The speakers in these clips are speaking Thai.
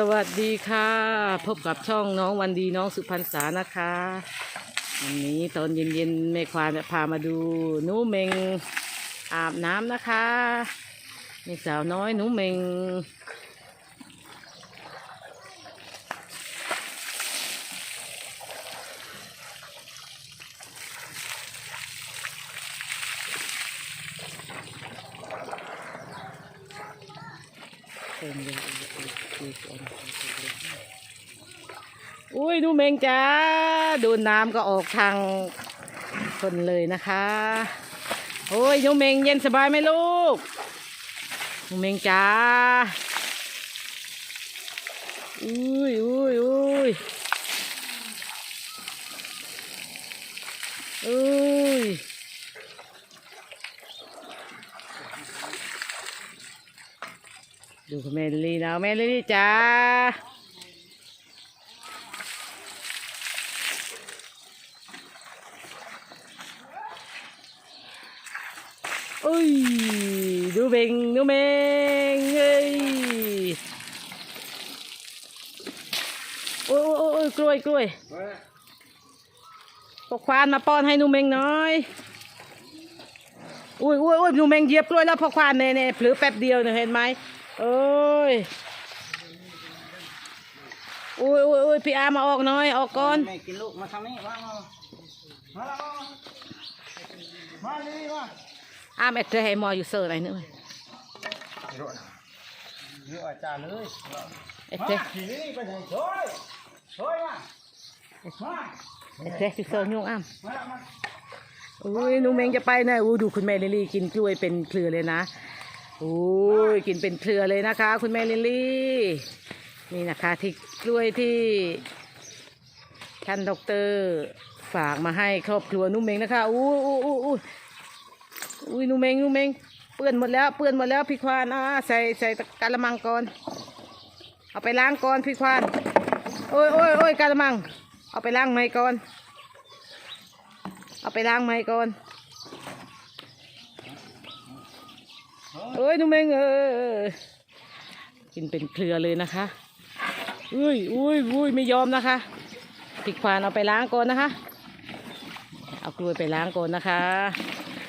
สวัสดีค่ะ พบกับช่องน้องวันดีน้องสุพรรษานะคะวันนี้ตอนเย็นๆแม่ควานจะพามาดูหนูเมงอาบน้ำนะคะนี่สาวน้อยหนูเมงเต็มเลย อุ้ยหนูเมงจ้าดูน้ำก็ออกทางคนเลยนะคะ โอ้ยนูเมงเย็นสบายไหมลูกนูเมงจ้าอุ้ยอุ้ยอุ้ยอุ้ย ดูแม่ลิลลี่นะแม่ลี่จ้าอุ้ยดูเบงดูเมงเฮ้ยโอ้ยโอ้ยโอ้ยกล้วยกล้วยปกควานมาป้อนให้หนูเมงน่อยอุ้ยอุ้ยอุ้ยหนูเมงเหยียบกล้วยแล้วพอควานเน่เน่เผลอแป๊บเดียวเนี่ยเห็นไหม โอ้ยอุ้ยอุ้ยอุ้ยพี่อามาออกหน่อยออกก่อนแม่กินลูกมาทางนี้มามามามามามานี่มาอาแม่เธอให้หมออยู่เซอร์อะไรนึกไหมเยอะนะเยอะอาจารย์เลยเอ็กมาเทขี่นี่ไปไหนช่วยช่วยมามาเอ็กเทอยู่เซอร์ยุ่งอ้ามมามาอุ้ยหนูเมงจะไปนะอู้ดูคุณแม่ลิลลี่กินกล้วยเป็นเครือเลยนะ โอ้ยกินเป็นเครือเลยนะคะ คุณแม่ลิลลี่นี่นะคะที่กล้วยที่ท่านด็อกเตอร์ฝากมาให้ครอบครัวนุ่มเมงนะคะอู้อู้อู้อู้อุ้ยนุ่มเมงนุ่มเมงเปื้อนหมดแล้วเปื้อนหมดแล้วพี่ควานอ่าใส่ใส่กะละมังก่อนเอาไปล้างก่อนพี่ควานโอ้ยโอ้ยโอ้ยกะละมัง เอาไปล้างไหมก่อน เอาไปล้างไหมก่อน เอ้ยหนุ่มเมงเออกินเป็นเครือเลยนะคะอุ้ยอุ้ยอุ้ยไม่ยอมนะคะพริกควานเอาไปล้างก่อนนะคะ เอากล้วยไปล้างก่อนนะคะ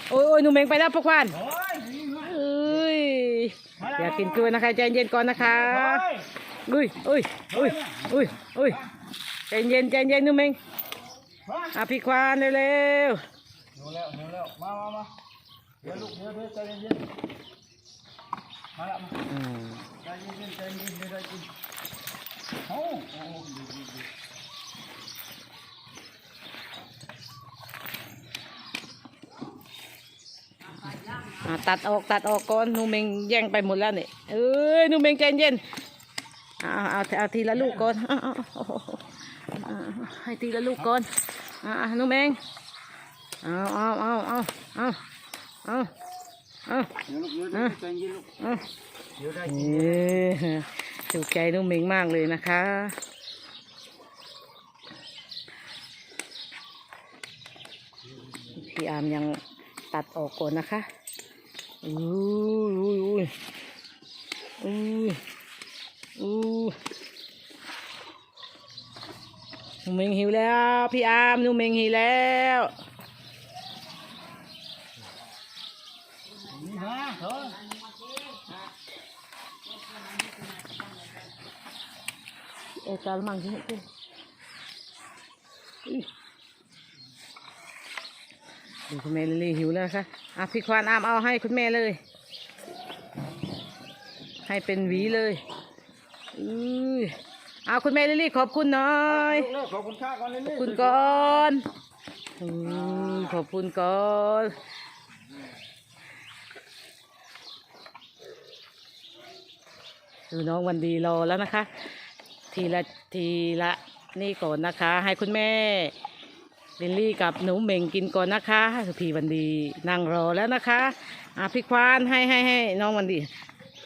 โอ้ยโอ้ยหนุ่มเมงไปแล้วพวกควานโอ้ยนี่มาเอ้ยอยากกินกล้วยนะคะใจเย็นก่อนนะคะอุ้ยอุ้ยอุ้ยอุ้ยอุ้ยใจเย็นใจเย็นหนุ่มเมงมาอะพี่ควานเร็วหิวแล้วหิวแล้วมามามาเดี๋ยวลูกเดี๋ยวเดี๋ยวใจเย็นๆ มาละมาอืมใจเย็นๆใจเย็นๆได้กินโอ้โหดีดีดีอะตัดออกตัดออกก่อนหนูเมงแย่งไปหมดแล้วเนี่ยเอ้ยหนูเมงใจเย็นเอาเอาเอาเอาทีละลูกก่อนเอาเอาเอาเอาให้ทีละลูกก่อนอ่าหนูเมงเอาเอาเอาเอาเอาเอา อาเดี๋ยวลูกเดี๋ยวเดี๋ยวใจเย็นลูกเอาเดี๋ยวได้เอกินอถูกใจหนูเมงมากเลยนะคะพี่อามยังตัดออกก่อนนะคะอุ้ยอุ้ยอุ้ยอุ้ยอุ้ยหนูเมงหิวแล้ว พี่อามหนูเมงหิวแล้ว นี่ฮะเถอะ เออกาลมังที่นี่ขึ้นดูคุณแม่ลิลี่หิวแล้วนะคะอะพี่ควานอามเอาให้คุณแม่เลย ให้เป็นหวีเลยอุ้ยเอาคุณแม่ลิลี่ขอบคุณหน่อยเลิกขอบคุณค่าก่อนเลยขอบคุณก่อนอืมขอบคุณก่อนดูน้องวันดีรอแล้วนะคะ ทีละทีละนี่ก่อนนะคะ ให้คุณแม่ลิลลี่กับหนูเหม่งกินก่อนนะคะพี่วันดีนั่งรอแล้วนะคะอะพี่ควานให้ให้ให้น้องวันดี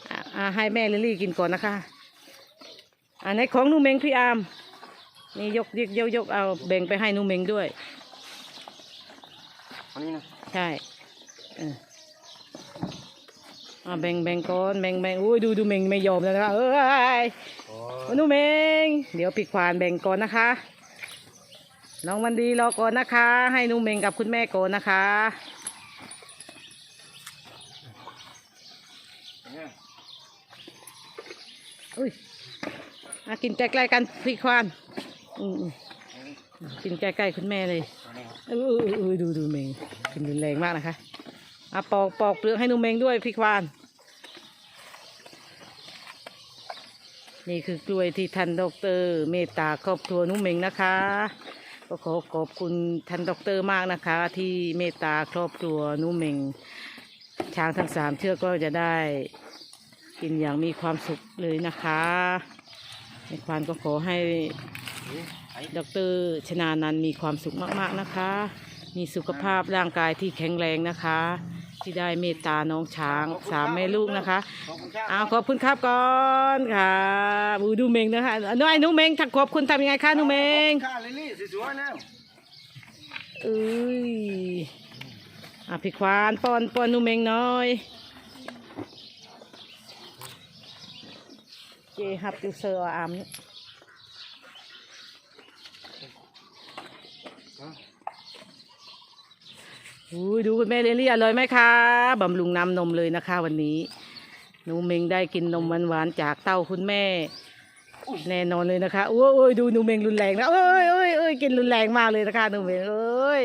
อะอะให้แม่ลิลลี่กินก่อนนะคะอันในของหนูเหม่งพี่อามนี่ยกยกยกยกเอาแบ่งไปให้หนูเหม่งด้วยอันนี้นะใช่เอออะแบ่งแบ่งก่อนแบ่งแบ่งอุ้ยดูดูเหม่งไม่ยอมแล้วนะคะเอ้ย โอ้เหนูเมงเดี๋ยวปีควานแบ่งก่อนนะคะน้องวันดีรอก่อนนะคะ ให้หนูเมงกับคุณแม่ก่อนนะคะอุ้ยมากินใกล้ๆกันพี่ควานอืมๆกินใกล้ๆคุณแม่เลยเออเออเออดูดูเมงกินรุนแรงมากนะคะอะปอกปอกเปลือกให้หนูเมงด้วยพี่ควาน นี่คือกล้วยที่ท่านดอกเตอรเมตตาครอบครัวนุ่มเมงนะคะ ก็ขอขอบคุณท่านดอกเตอรมากนะคะ ที่เมตตาครอบครัวนุ่มเมงช้างทั้งสามเชือกก็จะได้กินอย่างมีความสุขเลยนะคะในควานก็ขอให้ดอกเตอรชนานันมีความสุขมากๆนะคะ มีสุขภาพร่างกายที่แข็งแรงนะคะ ที่ได้เมตตาน้องช้างสามแม่ลูกนะคะขอบคุณครับอ้าวขอบคุณครับก่อนค่ะบูดูเมงนะคะน้อยหนุเมงถักขอบคุณทำยังไงคะหนุเมงค่ะลิลลี่สวยๆแล้วเอ้ยอะพี่ควานป้อนป้อนหนุเมงหน้อยเจฮับอยู่เซอร์อาม อุ้ยดูคุณแม่เลียลี่อร่อยไหมคะบำรุงน้ำนมเลยนะคะวันนี้หนูเมงได้กินนมหวานๆจากเต้าคุณแม่ แน่นอนเลยนะคะโอ้ยโอ้ยดูหนูเมงรุนแรงนะโอ้ยโอ้ยโอ้ยกินรุนแรงมากเลยนะคะหนูเมงเอ้ย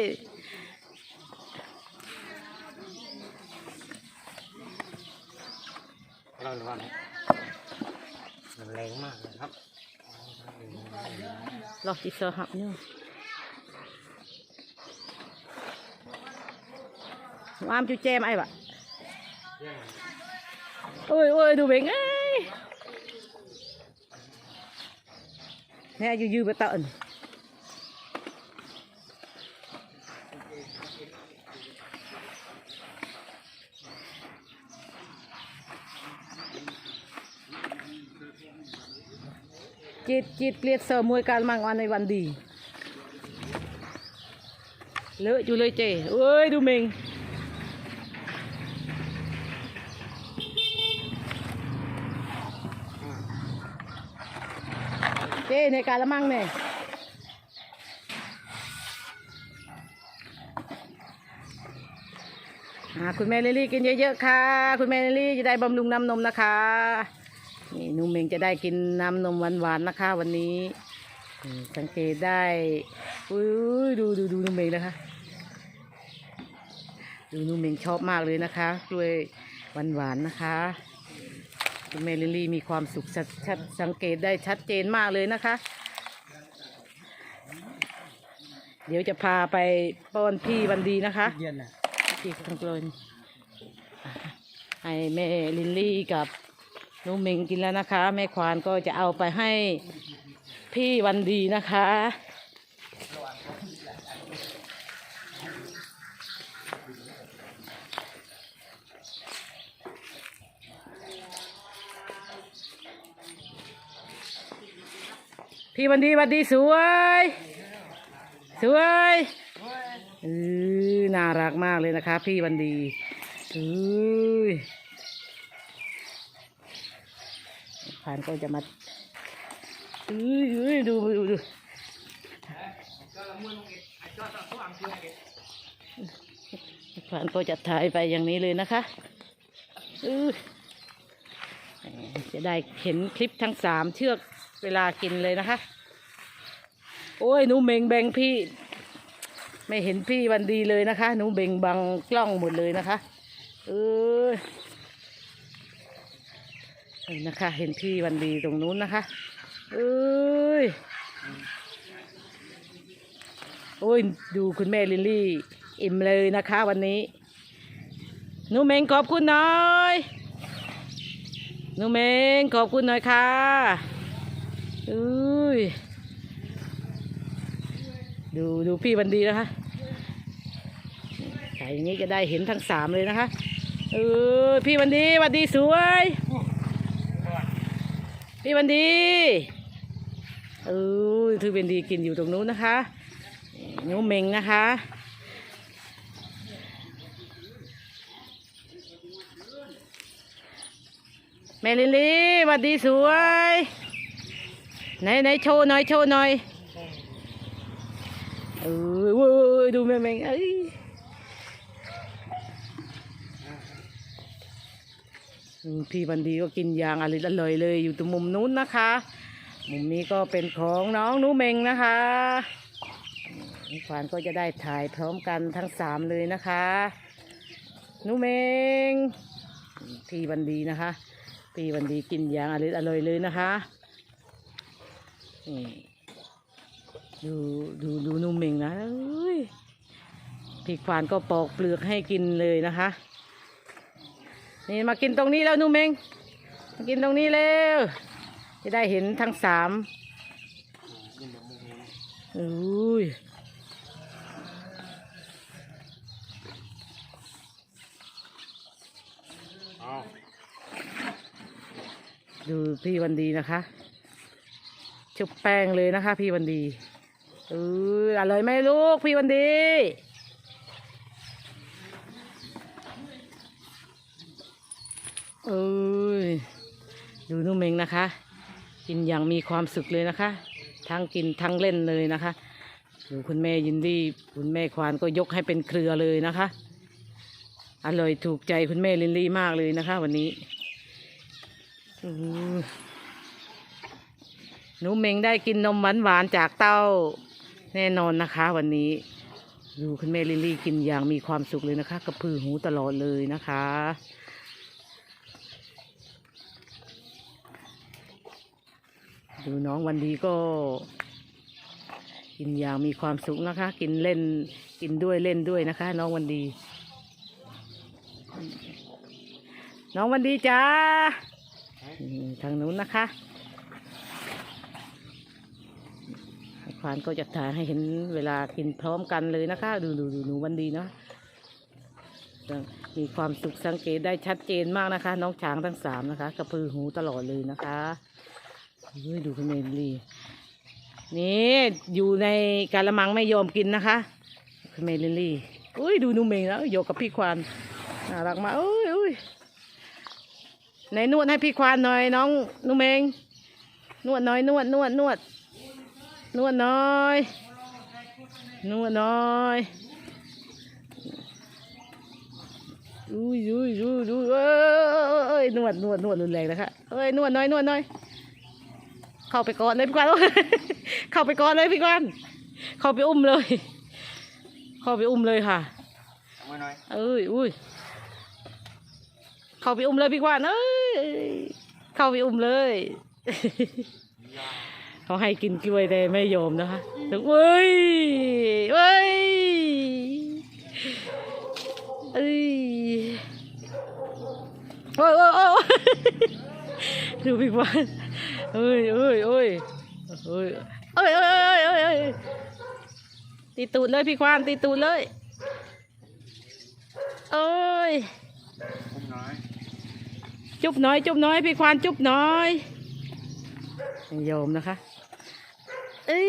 ร้อนร้อนมันแรงมากเลยครับรอจิเซอร์หับเนี่ยวามจูแจมไอ้บะโอ้ยโอ้ยดูเบงเอ้ยแน่อยู่ ๆไปตะเอินจิตจิตเกลียดเสริมมวยการมังวันใน ด้ในการละมั่งเนี่ยคุณแม่ลิลี่กินเยอะๆค่ะ คุณแม่ลิลี่จะได้บำรุงน้ำนมนะคะ นี่นุ่มเมงจะได้กินน้ำนมหวานๆนะคะ วันนี้สังเกตได้อุ้ยดูดูดูนุ่มเมงนะคะ ดูนุ่มเมงชอบมากเลยนะคะกล้วยหวานๆนะคะ คุณแม่ลิลลี่มีความสุขชัดสังเกตได้ชัดเจนมากเลยนะคะ เดี๋ยวจะพาไปป้อนพี่วันดีนะคะเย็นนะพี่ทั้งคนให้แม่ลิลลี่กับน้องเมงกินแล้วนะคะ แม่ควานก็จะเอาไปให้พี่วันดีนะคะ พี่วันดีวันดีสวย สวยเออน่ารักมากเลยนะคะ พี่วันดีเอ้ยผ่านก็จะมาเอ้ยเอ้ยดูดูดูผ่านก็จะถ่ายไปอย่างนี้เลยนะคะเออจะได้เห็นคลิปทั้งสามเชือกเวลากินเลยนะคะ โอ้ยหนูเมงแบงพี่ ไม่เห็นพี่วันดีเลยนะคะหนูเบ่งบังกล้องหมดเลยนะคะ เออนี่นะคะ เห็นพี่วันดีตรงนู้นนะคะ เอ้ยโอ้ยดูคุณแม่ลิลลี่ อิ่มเลยนะคะวันนี้หนูเมงขอบคุณหน่อยหนูเมงขอบคุณหน่อยค่ะเอ้ย ดูดูพี่วันดีนะคะใส่อย่างนี้จะได้เห็นทั้งสามเลยนะคะเออพี่วันดีวันดีสวย พี่วันดีเออพี่วันดีกินอยู่ตรงนู้นนะคะหนูเมงนะคะแม่ลิลี่วันดีสวย ไหนไหนโชว์หน่อยโชว์หน่อย เออเว้ยดูแม่แมงเอ้ยอืมพี่บันดีก็กินยางอร่อยอร่อยเลย อยู่ตรงมุมนู้นนะคะ มุมนี้ก็เป็นของน้องหนูเมงนะคะนี่ควานก็จะได้ถ่ายพร้อมกันทั้งสามเลยนะคะหนูเมงพี่บันดีนะคะพี่บันดีกินยางอร่อยอร่อยเลยนะคะนี่ ดูดูดูหนูเมงนะพี่ควานก็ปอกเปลือกให้กินเลยนะคะ นี่มากินตรงนี้แล้วหนูเมงมากินตรงนี้เร็วจะได้เห็นทั้งสามอุ้ยดูพี่วันดีนะคะชุบแป้งเลยนะคะ พี่วันดี เอออร่อยไหมลูกพี่วันดีเอ้ยดูนุ่มเองนะคะ กินอย่างมีความสุขเลยนะคะ ทั้งกินทั้งเล่นเลยนะคะดูคุณแม่ยินดีคุณแม่ควานก็ยกให้เป็นเครือเลยนะคะอร่อยถูกใจคุณแม่ลินลี่มากเลยนะคะ วันนี้อื้อหือหนูเมงได้กินนมหวานหวานๆจากเต้า แน่นอนนะคะ วันนี้ดูคุณแม่ลิลลี่กินอย่างมีความสุขเลยนะคะ กระพือหูตลอดเลยนะคะ ดูน้องวันดีก็ กินอย่างมีความสุขนะคะ กินเล่นกินด้วยเล่นด้วยนะคะ น้องวันดี น้องวันดีจ้าทางนู้นนะคะ ควานก็จะถ่ายให้เห็นเวลากินพร้อมกันเลยนะคะ ดูดูดูหนูวันดีเนาะมีความสุขสังเกตได้ชัดเจนมากนะคะ น้องช้างทั้งสามนะคะ กระพือหูตลอดเลยนะคะเฮ้ยดูคุณเมลีนี่อยู่ในกาละมังไม่ยอมกินนะคะคุณเมลิลี่อุ้ยดูหนูเมงแล้วโยกกับพี่ควานน่ารักมากอุ้ยอุ้ยไหนนวดให้พี่ควานหน่อยน้องหนูเมงนวดหน่อยนวดนวดนวด นวดน้อย นวดน้อยอุ้ยอุ้ยอุ้ยอุ้ยเอ้ยนวดนวดนวดรุนแรงนะคะเอ้ยนวดน้อยนวดน้อยเข้าไปก่อนเลยพี่กวานเข้าไปก่อนเลยพี่กวานเข้าไปอุ้มเลย เข้าไปอุ้มเลยค่ะเอาไว้หน่อยเอ้ยอุ้ยเข้าไปอุ้มเลยพี่กวานเอ้ยเข้าไปอุ้มเลย เขาให้กินกล้วยแต่ไม่ยอมนะคะถึงเว้ยเว้ยเอ้ยโอ้ยโอ้ยโอ้ยดูพี่กวานเอ้ยเอ้ยเอ้ยเอ้ยเอ้ยเอ้ยเอ้ยเอ้ยเอ้ยตีตูดเลยพี่ควานตีตูดเลยเอ้ยอุ้มน้อยจุบน้อยจุบน้อยพี่ควานจุบน้อยไม่ยอมนะคะ เอ้ย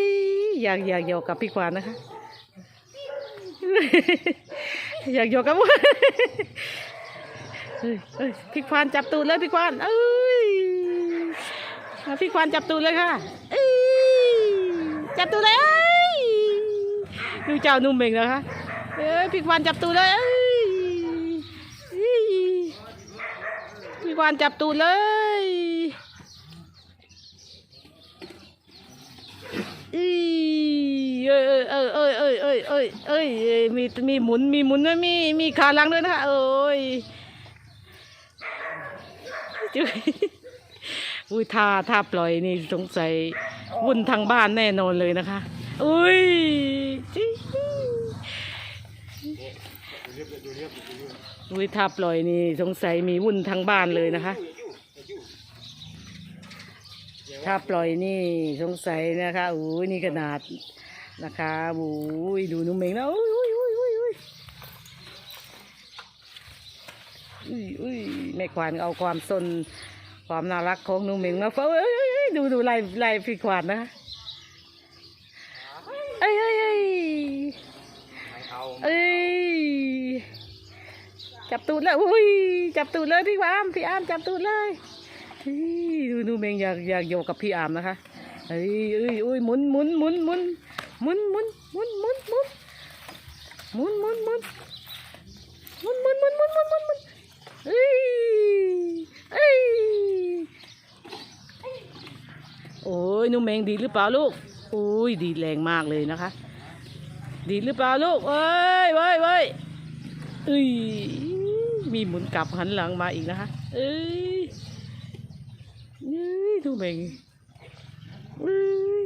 อยากอยากโยกกับพี่ควานนะคะ อยากโยกกับเฮ้ยเฮ้ยพี่ควานจับตูดเลยพี่ควานเอ้ยพี่ควานจับตูดเลยค่ะเอ้ยจับตูดเลยดูเจ้านุ่มเองนะคะเอ้ยพี่ควานจับตูดเลยเอ้ยเอ้ยพี่ควานจับตูดเลยอี เอ้ยเอ้ยเอ้ยเอ้ยเอ้ยเอ้ยเอ้ยเอ้ยมีมีหมุนมีหมุนด้วยมีมีขาลังด้วยนะคะเอ้ยจุ๊ยอุ้ยท่าท่าปล่อยนี่สงสัยวุ่นทางบ้านแน่นอนเลยนะคะอุ้ยจิ๊ยอุ้ยท่าปล่อยนี่สงสัยมีวุ่นทางบ้านเลยนะคะ ถ้าปล่อยนี่สงสัยนะคะโอ้ยนี่ขนาดนะคะโอ้ยดูนุ่มเองนะโอ้ยโอ้ยโอ้ยโอ้ยโอ้ยอุ้ยอุ้ยแม่ควานเอาความสนความน่ารักของนุ่มเองมาเฝ้าเอ้ยเอ้ยเอ้ยดูดูลายลายพี่ควานนะคะเอ้ยเอ้ยเอ้ยไม่เอาเอ้ยจับตูดเลยอุ้ยจับตูดเลยพี่อามพี่อามจับตูดเลยเฮ้ย ดูดูเมงอยากอยากโยกกับพี่อามนะคะเอ้ยเอ้ยเอ้ยหมุนหมุนหมุนหมุนหมุนหมุนหมุนหมุนหมุนหมุนหมุนหมุนหมุนหมุนหมุนหมุนหมุนหมุนหมุนเอ้ยเอ้ยโอ้ยนุ่มเมงดีหรือเปล่าลูกโอ้ยดีแรงมากเลยนะคะ ดีหรือเปล่าลูกเอ้ยเว้ยเว้ยเอ้ยมีหมุนกลับหันหลังมาอีกนะคะเอ้ย เอ้ยนุ่มเมงอุ้ย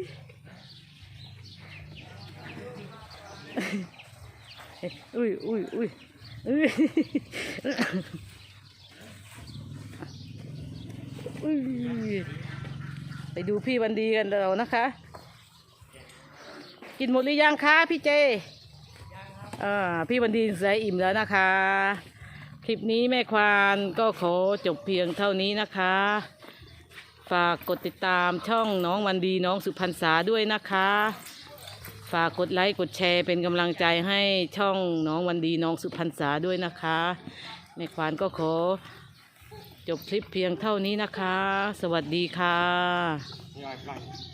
อุ้ยอุ้ยอุ้ยอุ้ยอุ้ยไปดูพี่วันดีกันเรานะคะ กินหมดหรือยังคะพี่เจอ่าพี่วันดีใส่อิ่มแล้วนะคะ คลิปนี้แม่ควานก็ขอจบเพียงเท่านี้นะคะ ฝากกดติดตามช่องน้องวันดีน้องสุพรรณษาด้วยนะคะ ฝากกดไลค์กดแชร์เป็นกำลังใจให้ช่องน้องวันดีน้องสุพรรณษาด้วยนะคะแม่ควานก็ขอ จบคลิปเพียงเท่านี้นะคะ สวัสดีค่ะ